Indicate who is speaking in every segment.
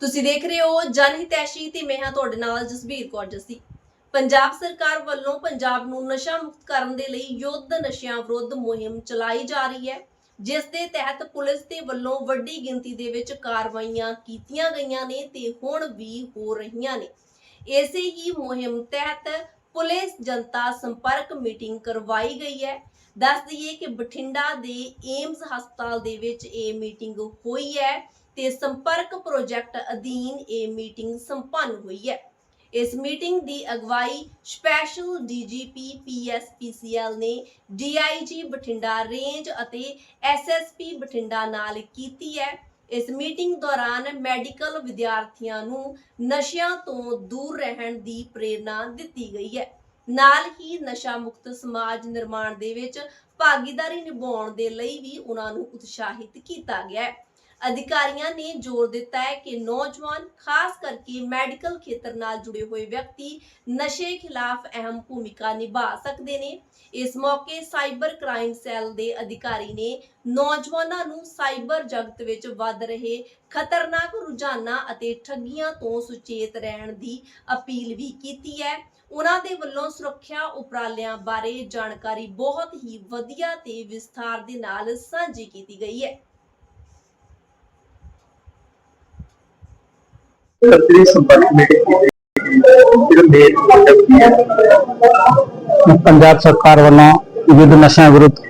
Speaker 1: ਤੁਸੀਂ ਦੇਖ ਰਹੇ ਹੋ ਜਨ ਹਿਤੈਸ਼ੀ ਤੇ ਮੈਂ ਹਾਂ ਤੁਹਾਡੇ ਨਾਲ ਜਸਬੀਰ ਕੌਰ ਜੱਸੀ। ਪੰਜਾਬ ਸਰਕਾਰ ਵੱਲੋਂ ਪੰਜਾਬ ਨੂੰ ਨਸ਼ਾ ਮੁਕਤ ਕਰਨ ਦੇ ਲਈ ਯੁੱਧ ਨਸ਼ਿਆਂ ਵਿਰੁੱਧ ਮੁਹਿੰਮ ਚਲਾਈ ਜਾ ਰਹੀ ਹੈ, ਜਿਸ ਦੇ ਤਹਿਤ ਪੁਲਿਸ ਦੇ ਵੱਲੋਂ ਵੱਡੀ ਗਿਣਤੀ ਦੇ ਵਿੱਚ ਕਾਰਵਾਈਆਂ ਕੀਤੀਆਂ ਗਈਆਂ ਨੇ ਤੇ ਹੁਣ ਵੀ ਹੋ ਰਹੀਆਂ ਨੇ। ਇਸੇ ਹੀ ਮੁਹਿੰਮ ਤਹਿਤ ਪੁਲਿਸ ਜਨਤਾ ਸੰਪਰਕ ਮੀਟਿੰਗ ਕਰਵਾਈ ਗਈ ਹੈ। ਦੱਸ ਦਈਏ ਕਿ ਬਠਿੰਡਾ ਦੇ ਏਮਸ ਹਸਪਤਾਲ ਦੇ ਵਿੱਚ ਇਹ ਮੀਟਿੰਗ ਹੋਈ ਹੈ। ਤੇ ਸੰਪਰਕ ਪ੍ਰੋਜੈਕਟ ਅਧੀਨ ਇਹ ਮੀਟਿੰਗ ਸੰਪੰਨ ਹੋਈ ਹੈ। ਇਸ ਮੀਟਿੰਗ ਦੀ ਅਗਵਾਈ ਸਪੈਸ਼ਲ ਡੀਜੀਪੀ ਪੀਐਸਪੀਸੀਐਲ ਨੇ ਡੀਆਈਜੀ ਬਠਿੰਡਾ ਰੇਂਜ ਅਤੇ ਐਸਐਸਪੀ ਬਠਿੰਡਾ ਨਾਲ ਕੀਤੀ ਹੈ। ਇਸ ਮੀਟਿੰਗ ਦੌਰਾਨ ਮੈਡੀਕਲ ਵਿਦਿਆਰਥੀਆਂ ਨੂੰ ਨਸ਼ਿਆਂ ਤੋਂ ਦੂਰ ਰਹਿਣ ਦੀ ਪ੍ਰੇਰਣਾ ਦਿੱਤੀ ਗਈ ਹੈ। ਨਾਲ ਹੀ ਨਸ਼ਾ ਮੁਕਤ ਸਮਾਜ ਨਿਰਮਾਣ ਦੇ ਵਿੱਚ ਭਾਗੀਦਾਰੀ ਨਿਭਾਉਣ ਦੇ ਲਈ ਵੀ ਉਹਨਾਂ ਨੂੰ ਉਤਸ਼ਾਹਿਤ ਕੀਤਾ ਗਿਆ ਹੈ। ਅਧਿਕਾਰੀਆਂ ਨੇ ਜ਼ੋਰ ਦਿੱਤਾ ਹੈ ਕਿ ਨੌਜਵਾਨ, ਖਾਸ ਕਰਕੇ ਮੈਡੀਕਲ ਖੇਤਰ ਨਾਲ ਜੁੜੇ ਹੋਏ ਵਿਅਕਤੀ ਨਸ਼ੇ ਖਿਲਾਫ ਅਹਿਮ ਭੂਮਿਕਾ ਨਿਭਾ ਸਕਦੇ ਨੇ। ਇਸ ਮੌਕੇ ਸਾਈਬਰ ਕ੍ਰਾਈਮ ਸੈੱਲ ਦੇ ਅਧਿਕਾਰੀ ਨੇ ਨੌਜਵਾਨਾਂ ਨੂੰ ਸਾਈਬਰ ਜਗਤ ਵਿੱਚ ਵੱਧ ਰਹੇ ਖਤਰਨਾਕ ਰੁਝਾਨਾਂ ਅਤੇ ਠੱਗੀਆਂ ਤੋਂ ਸੁਚੇਤ ਰਹਿਣ ਦੀ ਅਪੀਲ ਵੀ ਕੀਤੀ ਹੈ। ਉਹਨਾਂ ਦੇ ਵੱਲੋਂ ਸੁਰੱਖਿਆ ਉਪਰਾਲਿਆਂ ਬਾਰੇ ਜਾਣਕਾਰੀ ਬਹੁਤ ਹੀ ਵਧੀਆ ਤੇ ਵਿਸਥਾਰ ਦੇ ਨਾਲ ਸਾਂਝੀ ਕੀਤੀ ਗਈ ਹੈ।
Speaker 2: ਸਰਕਾਰੀ ਸੰਪਰਕ ਮੀਟਿੰਗ ਜਿਹੜਾ ਮੇਨ ਮੋਟਿਵ ਹੈ
Speaker 3: ਪੰਜਾਬ ਸਰਕਾਰ ਵੱਲੋਂ ਯੁੱਧ ਨਸ਼ਿਆਂ ਵਿਰੁੱਧ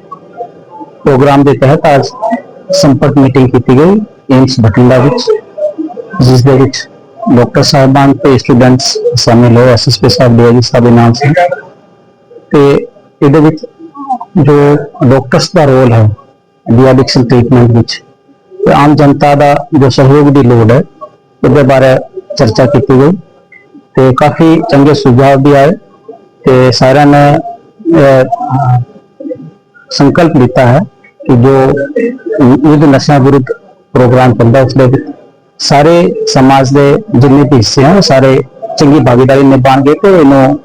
Speaker 3: ਪ੍ਰੋਗਰਾਮ ਦੇ ਤਹਿਤ ਅੱਜ ਸੰਪਰਕ ਮੀਟਿੰਗ ਕੀਤੀ ਗਈ ਏਮਸ ਬਠਿੰਡਾ ਵਿੱਚ, ਜਿਸ ਦੇ ਵਿੱਚ ਡਾਕਟਰ ਸਾਹਿਬਾਨ ਤੇ ਸਟੂਡੈਂਟਸ ਸ਼ਾਮਿਲ ਹੋਏ ਐਸਐਸਪੀ ਸਾਹਿਬ ਡੀਆਈਜੀ ਸਾਹਿਬ ਇਨਾਮ ਸਿੰਘ ਤੇ ਇਹਦੇ ਵਿੱਚ ਜੋ ਡਾਕਟਰਸ ਦਾ ਰੋਲ ਹੈ ਡੀ ਐਡਿਕਸ਼ਨ ਟ੍ਰੀਟਮੈਂਟ ਵਿੱਚ, ਤੇ ਆਮ ਜਨਤਾ ਦਾ ਜੋ ਸਹਿਯੋਗ ਦੀ ਲੋੜ ਹੈ ਉਹਦੇ ਬਾਰੇ ਚਰਚਾ ਕੀਤੀ ਗਈ ਤੇ ਕਾਫੀ ਚੰਗੇ ਸੁਝਾਅ ਵੀ ਆਏ ਤੇ ਸਾਰਿਆਂ ਨੇ ਅਹ, ਸੰਕਲਪ ਲਿੱਤਾ ਹੈ ਕਿ ਜੋ ਯੁੱਧ ਨਸ਼ਾ ਵਿਰੁੱਧ ਪ੍ਰੋਗਰਾਮ ਚੱਲਦਾ ਉਸ ਦੇ ਵਿੱਚ ਸਾਰੇ ਸਮਾਜ ਦੇ ਜਿੰਨੇ ਵੀ ਹਿੱਸੇ ਹਨ ਉਹ ਸਾਰੇ ਚੰਗੀ ਭਾਗੀਦਾਰੀ ਨਿਭਾਉਣਗੇ ਤੇ ਇਹਨੂੰ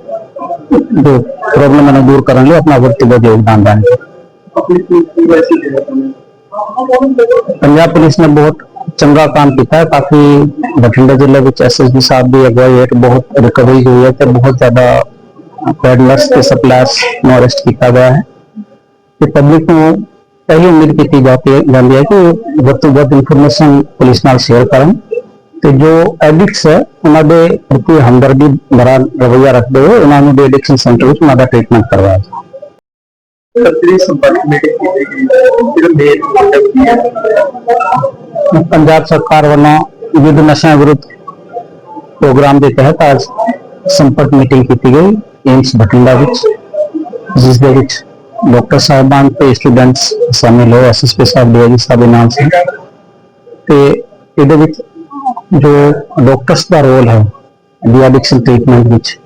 Speaker 3: ਜੋ ਪ੍ਰੋਬਲਮ ਨੂੰ ਦੂਰ ਕਰਨ ਲਈ ਆਪਣਾ ਵਕਤੀਗਤ ਯੋਗਦਾਨ ਦੇਣਗੇ
Speaker 2: ਆਪਣੀ ਪੂਰੀ ਵੈਸੀ ਦੇਣਾ ਤੁਹਾਨੂੰ
Speaker 3: ਪੰਜਾਬ ਪੁਲਿਸ ਨੇ ਬਹੁਤ ਚੰਗਾ ਕੰਮ ਕੀਤਾ ਹੈ ਕਾਫੀ ਬਠਿੰਡਾ ਜ਼ਿਲ੍ਹੇ ਵਿੱਚ ਐਸਐਸਬੀ ਸਾਹਿਬ ਦੀ ਅਗਵਾਈ ਹੇਠ ਬਹੁਤ ਰਿਕਵਰੀ ਹੋਈ ਹੈ ਤੇ ਬਹੁਤ ਜ਼ਿਆਦਾ ਪੈਡਲਰਸ ਤੇ ਸਪਲਾਇਰਸ ਨੂੰ ਅਰੈਸਟ ਕੀਤਾ ਗਿਆ ਹੈ ਤੇ ਪਬਲਿਕ ਨੂੰ ਇਹੀ ਉਮੀਦ ਕੀਤੀ ਜਾਂਦੀ ਜਾਂਦੀ ਹੈ ਕਿ ਵੱਧ ਤੋਂ ਵੱਧ ਇਨਫੋਰਮੇਸ਼ਨ ਪੁਲਿਸ ਨਾਲ ਸ਼ੇਅਰ ਕਰਨ ਤੇ ਜੋ ਐਡਿਕਟਸ ਹੈ ਉਹਨਾਂ ਦੇ ਪ੍ਰਤੀ ਹਮਦਰਦੀ ਭਰਾ ਰਵੱਈਆ ਰੱਖਦੇ ਹੋਏ ਉਹਨਾਂ ਨੂੰ ਐਡਿਕਸ਼ਨ ਸੈਂਟਰ ਵਿੱਚ ਉਹਨਾਂ ਦਾ ਟ੍ਰੀਟਮੈਂਟ ਕਰਵਾਇਆ ਜਾਵੇ
Speaker 2: ਸਰਕਾਰੀ ਸੰਪਰਕ ਮੀਟਿੰਗ ਜਿਹੜਾ ਮੇਨ ਮੋਟਿਵ ਕੀ ਹੈ
Speaker 3: ਪੰਜਾਬ ਸਰਕਾਰ ਵੱਲੋਂ ਯੁੱਧ ਨਸ਼ਿਆਂ ਵਿਰੁੱਧ ਪ੍ਰੋਗਰਾਮ ਦੇ ਤਹਿਤ ਅੱਜ ਸੰਪਰਕ ਮੀਟਿੰਗ ਕੀਤੀ ਗਈ ਏਮਸ ਬਠਿੰਡਾ ਵਿੱਚ ਜਿਸ ਦੇ ਵਿੱਚ ਡਾਕਟਰ ਸਾਹਿਬਾਨ ਤੇ ਸਟੂਡੈਂਟਸ ਸ਼ਾਮਿਲ ਹੋਏ ਐਸਐਸਪੀ ਸਾਹਿਬ ਡੀਆਈਜੀ ਸਾਹਿਬ ਇਨਾਮ ਸਿੰਘ ਤੇ ਇਹਦੇ ਵਿੱਚ ਜੋ ਡਾਕਟਰਸ ਦਾ ਰੋਲ ਹੈ ਡੀ ਐਡਿਕਸ਼ਨ ਟ੍ਰੀਟਮੈਂਟ ਵਿੱਚ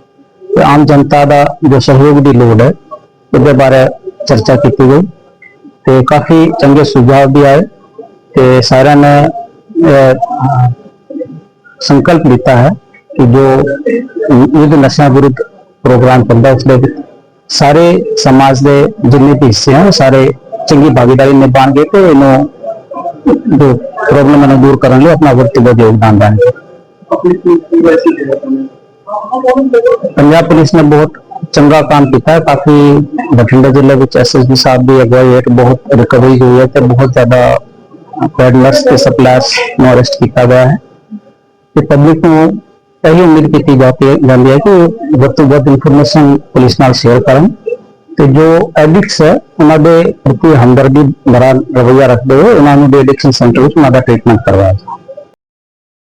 Speaker 3: ਤੇ ਆਮ ਜਨਤਾ ਦਾ ਜੋ ਸਹਿਯੋਗ ਦੀ ਲੋੜ ਹੈ ਉਹਦੇ ਬਾਰੇ ਚਰਚਾ ਕੀਤੀ ਗਈ ਤੇ ਕਾਫੀ ਚੰਗੇ ਸੁਝਾਅ ਵੀ ਆਏ ਤੇ ਸਾਰਿਆਂ ਨੇ ਅਹ, ਸੰਕਲਪ ਲਿੱਤਾ ਹੈ ਕਿ ਜੋ ਯੁੱਧ ਨਸ਼ਾ ਵਿਰੁੱਧ ਪ੍ਰੋਗਰਾਮ ਚੱਲਦਾ ਉਸ ਦੇ ਵਿੱਚ ਸਾਰੇ ਸਮਾਜ ਦੇ ਜਿੰਨੇ ਵੀ ਹਿੱਸੇ ਹਨ ਉਹ ਸਾਰੇ ਚੰਗੀ ਭਾਗੀਦਾਰੀ ਨਿਭਾਉਣਗੇ ਤੇ ਇਹਨੂੰ ਜੋ ਪ੍ਰੋਬਲਮ ਨੂੰ ਦੂਰ ਕਰਨ ਲਈ ਆਪਣਾ ਵਕਤੀਗਤ ਯੋਗਦਾਨ ਦੇਣਗੇ
Speaker 2: ਆਪਣੀ ਪੂਰੀ ਵੈਸੀ ਦੇਣਾ ਤੁਹਾਨੂੰ
Speaker 3: ਪੰਜਾਬ ਪੁਲਿਸ ਨੇ ਬਹੁਤ ਚੰਗਾ ਕੰਮ ਕੀਤਾ ਹੈ ਕਾਫੀ ਬਠਿੰਡਾ ਜ਼ਿਲ੍ਹੇ ਵਿੱਚ ਐਸਐਸਬੀ ਸਾਹਿਬ ਦੀ ਅਗਵਾਈ ਹੇਠ ਬਹੁਤ ਰਿਕਵਰੀ ਹੋਈ ਹੈ ਤੇ ਬਹੁਤ ਜ਼ਿਆਦਾ ਪੈਡਲਰਸ ਤੇ ਸਪਲਾਇਰਸ ਨੂੰ ਅਰੈਸਟ ਕੀਤਾ ਗਿਆ ਹੈ ਤੇ ਪਬਲਿਕ ਨੂੰ ਇਹੀ ਉਮੀਦ ਕੀਤੀ ਜਾਂਦੀ ਜਾਂਦੀ ਹੈ ਕਿ ਵੱਧ ਤੋਂ ਵੱਧ ਇਨਫੋਰਮੇਸ਼ਨ ਪੁਲਿਸ ਨਾਲ ਸ਼ੇਅਰ ਕਰਨ ਤੇ ਜੋ ਐਡਿਕਟਸ ਹੈ ਉਹਨਾਂ ਦੇ ਪ੍ਰਤੀ ਹਮਦਰਦੀ ਭਰਾ ਰਵੱਈਆ ਰੱਖਦੇ ਹੋਏ ਉਹਨਾਂ ਨੂੰ ਐਡਿਕਸ਼ਨ ਸੈਂਟਰ ਵਿੱਚ ਉਹਨਾਂ ਦਾ ਟ੍ਰੀਟਮੈਂਟ ਕਰਵਾਇਆ ਜਾਵੇ